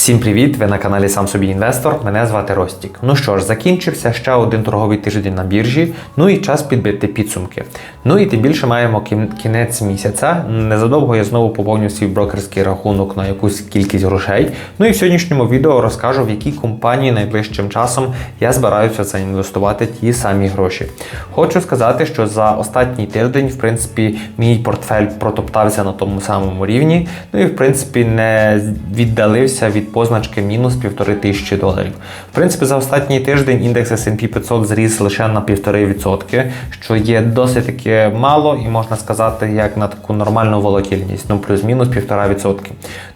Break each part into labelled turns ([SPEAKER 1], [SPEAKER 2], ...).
[SPEAKER 1] Всім привіт! Ви на каналі Сам собі інвестор. Мене звати Ростік. Ну що ж, закінчився ще один торговий тиждень на біржі. Ну і час підбити підсумки. Ну і тим більше маємо кінець місяця. Незадовго я знову поповню свій брокерський рахунок на якусь кількість грошей. Ну і в сьогоднішньому відео розкажу, в якій компанії найближчим часом я збираюся заінвестувати ті самі гроші. Хочу сказати, що за останній тиждень, в принципі, мій портфель протоптався на тому самому рівні. Ну і в принципі не віддалився від позначки мінус півтори тисячі доларів. В принципі, за останній тиждень індекс S&P 500 зріс лише на 1,5%, що є досить таки мало, і можна сказати, як на таку нормальну волатильність, ну плюс-мінус 1,5%.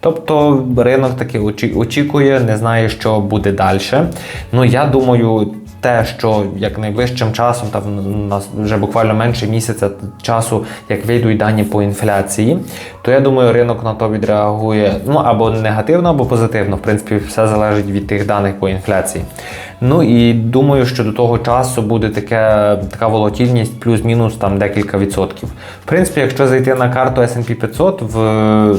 [SPEAKER 1] Тобто ринок таки очікує, не знає, що буде далі. Ну я думаю. Те, що як найближчим часом, там у нас вже буквально менше місяця часу, як вийдуть дані по інфляції, то я думаю, ринок на то відреагує ну або негативно, або позитивно. В принципі, все залежить від тих даних по інфляції. Ну і думаю, що до того часу буде таке, така волатильність плюс-мінус там декілька відсотків. В принципі, якщо зайти на карту S&P 500 в,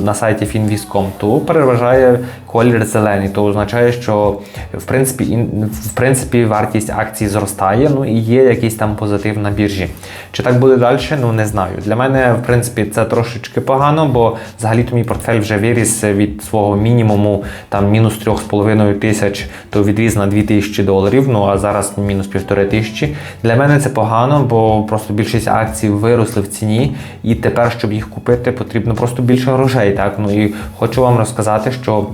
[SPEAKER 1] на сайті Finviz.com, то переважає колір зелений, то означає, що в принципі, ін- в принципі вартість акцій зростає, ну і є якийсь там позитив на біржі. Чи так буде далі? Ну не знаю. Для мене, в принципі, це трошечки погано, бо взагалі-то мій портфель вже виріс від свого мінімуму там мінус 3,5 тисяч, то відріз на 2 тисячі доларів. Ну а зараз мінус півтори тисячі. Для мене це погано, бо просто більшість акцій виросли в ціні, і тепер, щоб їх купити, потрібно просто більше грошей. Так ну і хочу вам розказати, що.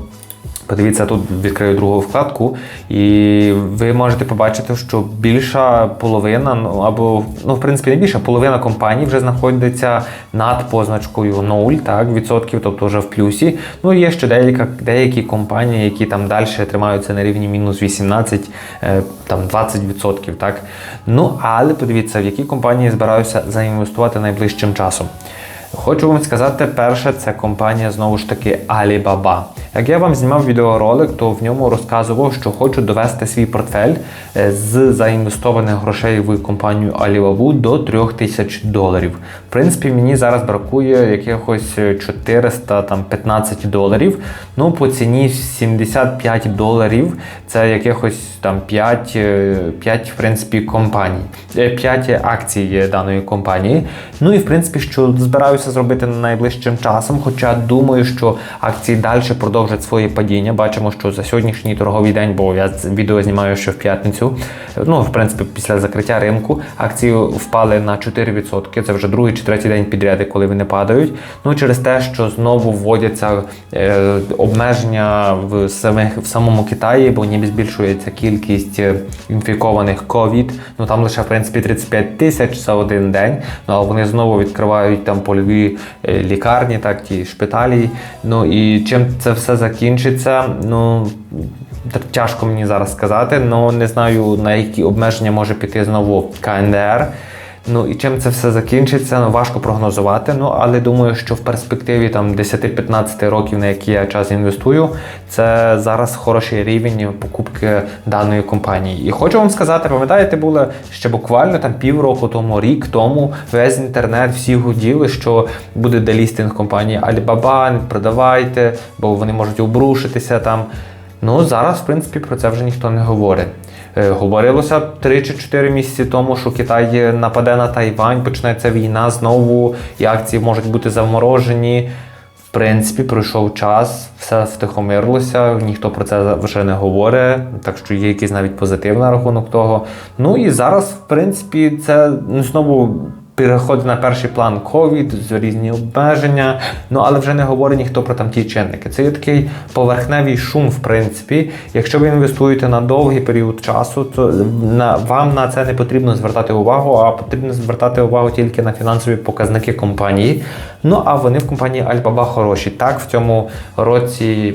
[SPEAKER 1] Подивіться, тут відкрию другу вкладку, і ви можете побачити, що більша половина, ну або ну, в принципі, не більша половина компаній вже знаходиться над позначкою 0, так, відсотків, тобто вже в плюсі. Ну є ще деяка, деякі компанії, які там далі тримаються на рівні мінус 18, е, там 20 відсотків. Так. Ну, але подивіться, в які компанії збираюся заінвестувати найближчим часом. Хочу вам сказати, перше, це компанія знову ж таки Alibaba. Як я вам знімав відеоролик, то в ньому розказував, що хочу довести свій портфель е, з заінвестованих грошей в компанію Alibaba до 3000 доларів. В принципі, мені зараз бракує якихось 415 доларів. Ну, по ціні 75 доларів це якихось там 5, е, 5 в принципі, компаній, 5 акцій даної компанії. Ну і в принципі, що збираюся зробити найближчим часом, хоча думаю, що акції далі продовжать своє падіння. Бачимо, що за сьогоднішній торговий день, бо я відео знімаю ще в п'ятницю. Ну, в принципі, після закриття ринку акції впали на 4%. Це вже другий чи третій день підряд, коли вони падають. Ну через те, що знову вводяться е, обмеження в самих в самому Китаї, бо ніби збільшується кількість е, інфікованих ковід. Ну там лише в принципі 35 тисяч за один день. Ну але вони знову відкривають там польові е, лікарні, так ті шпиталі. Ну і чим це все закінчиться? Ну тяжко мені зараз сказати. Ну не знаю на які обмеження може піти знову КНДР. Ну і чим це все закінчиться, ну важко прогнозувати. Ну але думаю, що в перспективі там 10-15 років, на які я час інвестую, це зараз хороший рівень покупки даної компанії. І хочу вам сказати, пам'ятаєте, було ще буквально там півроку тому, рік тому, весь інтернет всі гуділи, що буде делістинг компанії Alibaba, не продавайте, бо вони можуть обрушитися там. Ну зараз, в принципі, про це вже ніхто не говорить. Е, Говорилося 3 чи 4 місяці тому, що Китай нападе на Тайвань, почнеться війна знову, і акції можуть бути заморожені. В принципі, пройшов час, все втихомирилося, ніхто про це вже не говорить, так що є якийсь навіть позитив на рахунок того. Ну і зараз, в принципі, це ну, знову переходить на перший план ковід, різні обмеження. Ну але вже не говорить ніхто про там ті чинники. Це є такий поверхневий шум, в принципі. Якщо ви інвестуєте на довгий період часу, то на вам на це не потрібно звертати увагу, а потрібно звертати увагу тільки на фінансові показники компанії. Ну а вони в компанії Alibaba хороші. Так, в цьому році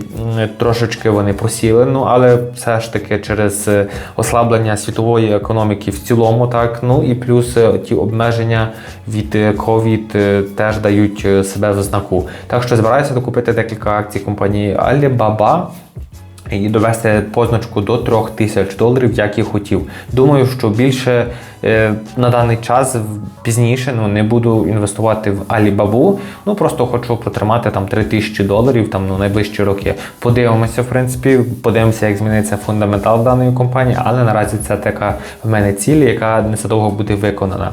[SPEAKER 1] трошечки вони просіли, ну але все ж таки через е, ослаблення світової економіки в цілому, так ну і плюс е, ті обмеження від ковід COVID е, теж дають е, себе в знаку. Так що збираюся докупити декілька акцій компанії Alibaba і довести позначку до 3000 доларів, як і хотів. Думаю, що більше е, на даний час пізніше ну, не буду інвестувати в Alibaba, ну просто хочу протримати там 3 тисячі доларів там ну, найближчі роки. Подивимося, в принципі, подивимося, як зміниться фундаментал даної компанії, але наразі це така в мене ціль, яка незадовго буде виконана.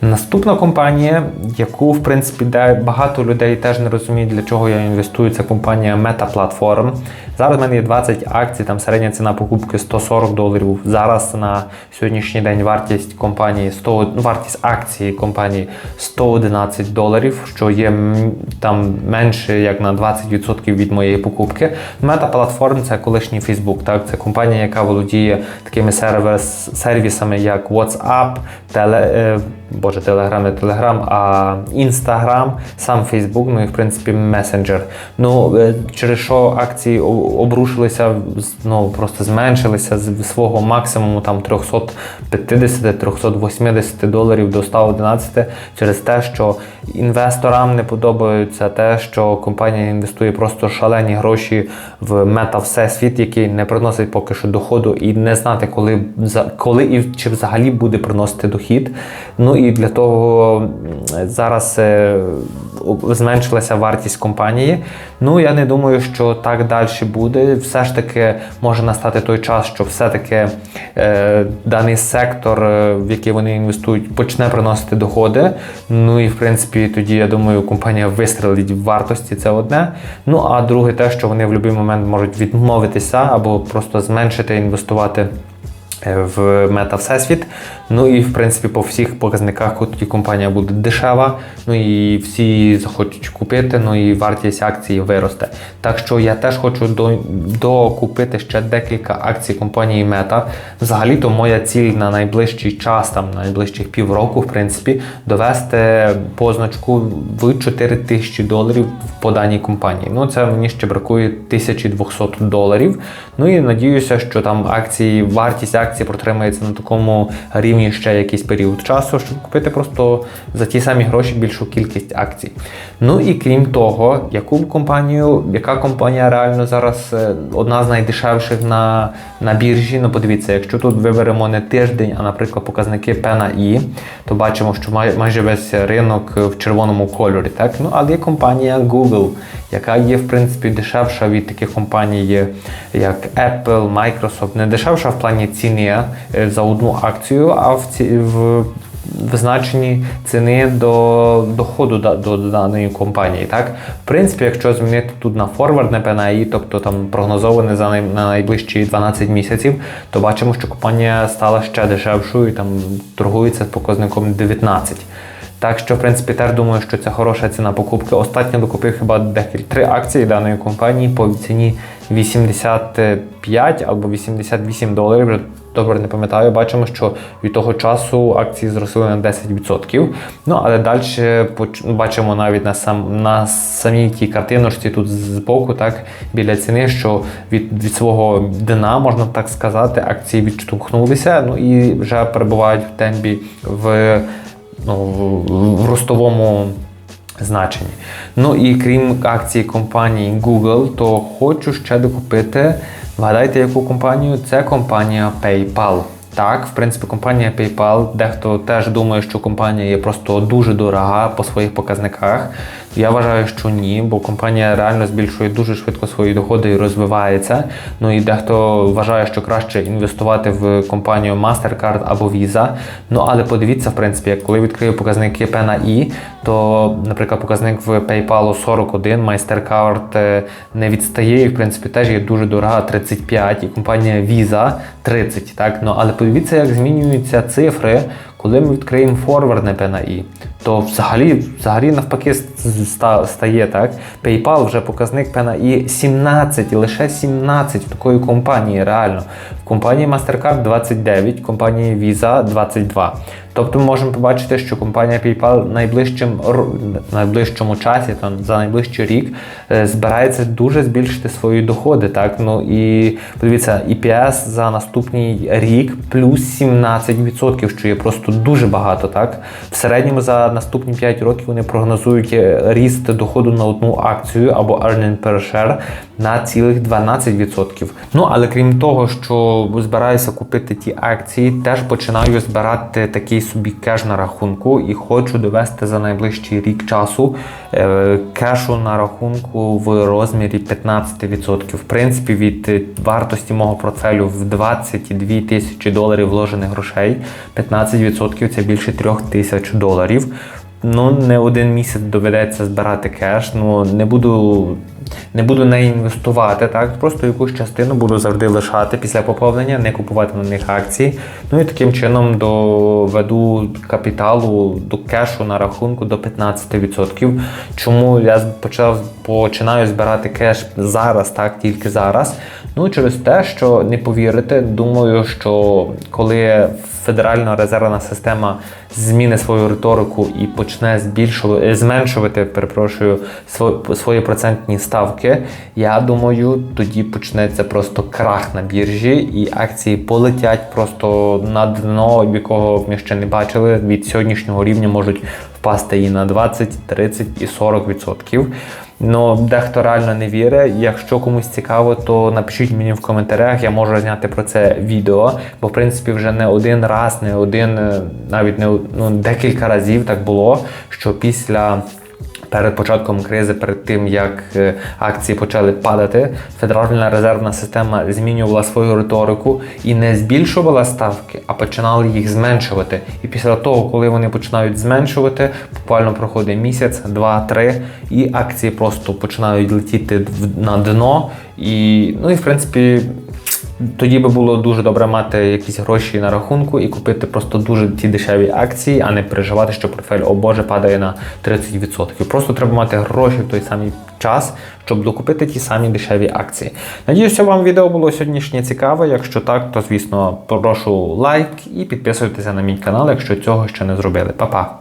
[SPEAKER 1] Наступна компанія, яку в принципі де багато людей теж не розуміють, для чого я інвестую, це компанія Meta Platform. Зараз в мене є 20 акцій, там середня ціна покупки 140 доларів. Зараз на сьогоднішній день вартість компанії 100, ну, вартість акції компанії 111 доларів, що є там менше як на 20% від моєї покупки. Meta Platform це колишній Facebook, так це компанія, яка володіє такими сервіс, сервісами, як WhatsApp, теле, е, Боже, Telegram, не Telegram, а Instagram, сам Facebook, ну і в принципі Messenger. Ну е, через що акції обрушилися, ну просто зменшилися з свого максимуму там 350-380 доларів до 111 через те, що інвесторам не подобається те, що компанія інвестує просто шалені гроші в мета всесвіт, який не приносить поки що доходу, і не знати, коли коли і чи взагалі буде приносити дохід. Ну і для того зараз е, зменшилася вартість компанії. Ну я не думаю, що так далі буде. Все ж таки може настати той час, що все-таки е, даний сектор, е, в який вони інвестують, почне приносити доходи. Ну і в принципі тоді я думаю, компанія вистрелить в вартості. Це одне. Ну а друге, те, що вони в будь-який момент можуть відмовитися або просто зменшити інвестувати. е, В мета всесвіт. Ну і в принципі по всіх показниках тоді компанія буде дешева, ну і всі захочуть купити, ну і вартість акції виросте. Так що я теж хочу до, докупити ще декілька акцій компанії Мета. Взагалі-то моя ціль на найближчий час, там на найближчих півроку, в принципі, довести позначку в 4 тисячі доларів по даній компанії. Ну це мені ще бракує 1200 доларів. Ну і надіюся, що там акції, вартість акції протримається на такому рівні ще якийсь період часу, щоб купити просто за ті самі гроші більшу кількість акцій. Ну і крім того, яку компанію, яка компанія реально зараз е, одна з найдешевших на, на біржі. Ну подивіться, якщо тут виберемо не тиждень, а наприклад показники P на I, то бачимо, що май- майже весь ринок в червоному кольорі. Так? Ну, але є компанія Google, яка є в принципі дешевша від таких компаній, як Apple, Microsoft, не дешевша в плані ціни е, за одну акцію, в, ці, в в значенні ціни до доходу да- до даної компанії. Так? В принципі, якщо змінити тут на форвардне PNI, тобто там прогнозоване за най- на найближчі 12 місяців, то бачимо, що компанія стала ще дешевшою і там торгується з показником 19. Так що, в принципі, теж думаю, що це хороша ціна покупки. Останньо докупив хіба декілька три акції даної компанії по ціні 85 або 88 доларів. Добре не пам'ятаю. Бачимо, що від того часу акції зросли на 10%. Ну але далі поч- бачимо навіть на сам на самій тій картиночці тут збоку, так біля ціни, що від, від свого дна, можна так сказати, акції відштовхнулися. Ну і вже перебувають в темпі в ну, в ростовому значенні. Ну і крім акції компанії Google, то хочу ще докупити. Вгадайте, яку компанію? Це компанія PayPal. Так, в принципі, компанія PayPal, дехто теж думає, що компанія є просто дуже дорога по своїх показниках. Я вважаю, що ні, бо компанія реально збільшує дуже швидко свої доходи і розвивається. Ну і дехто вважає, що краще інвестувати в компанію MasterCard або Visa. Ну але подивіться, в принципі, як коли відкрию показники P на то, наприклад, показник в PayPal 41, MasterCard е, не відстає, і в принципі теж є дуже дорога 35, і компанія Visa 30. Так? Ну, але подивіться, як змінюються цифри, коли ми відкриємо форвардне ПНАІ, то взагалі, взагалі навпаки стає так. PayPal вже показник P 17 і лише 17 в такої компанії реально. В компанії MasterCard 29, в компанії Visa 22. Тобто ми можемо побачити, що компанія PayPal найближчим найближчому часі, там за найближчий рік, е, збирається дуже збільшити свої доходи. Так ну і подивіться, EPS за наступний рік плюс 17%, що є просто дуже багато. Так в середньому за наступні 5 років вони прогнозують е, ріст доходу на одну акцію або earning per share на цілих 12%. Ну але крім того, що збираюся купити ті акції, теж починаю збирати такий собі кеш на рахунку і хочу довести за найближчий рік часу е, кешу на рахунку в розмірі 15%. В принципі, від вартості мого портфелю в 22 тисячі доларів вложених грошей, 15% це більше 3 тисяч доларів. Ну, не один місяць доведеться збирати кеш. Ну не буду, не буду не інвестувати, так просто якусь частину буду завжди лишати після поповнення, не купувати на них акції. Ну і таким чином доведу капіталу до кешу на рахунку до 15%. Чому я почав починаю збирати кеш зараз, так тільки зараз. Ну через те, що не повірите, думаю, що коли Федеральна резервна система зміни свою риторику і почне збільшувати, зменшувати, перепрошую, свої процентні ставки, я думаю, тоді почнеться просто крах на біржі, і акції полетять просто на дно, якого ми ще не бачили. Від сьогоднішнього рівня можуть впасти і на 20, 30 і 40%. Ну, дехто реально не вірить. Якщо комусь цікаво, то напишіть мені в коментарях, я можу зняти про це відео, бо в принципі вже не один раз, не один, е, навіть не ну, декілька разів так було, що після. Перед початком кризи, перед тим як е, акції почали падати, Федеральна резервна система змінювала свою риторику і не збільшувала ставки, а починала їх зменшувати. І після того, коли вони починають зменшувати, буквально проходить місяць, два, три, і акції просто починають летіти на дно. І ну і в принципі. Тоді би було дуже добре мати якісь гроші на рахунку і купити просто дуже ті дешеві акції, а не переживати, що портфель, о Боже, падає на 30%. Просто треба мати гроші в той самий час, щоб докупити ті самі дешеві акції. Надіюся, вам відео було сьогоднішнє цікаве. Якщо так, то звісно прошу лайк і підписуйтеся на мій канал, якщо цього ще не зробили. Па-па!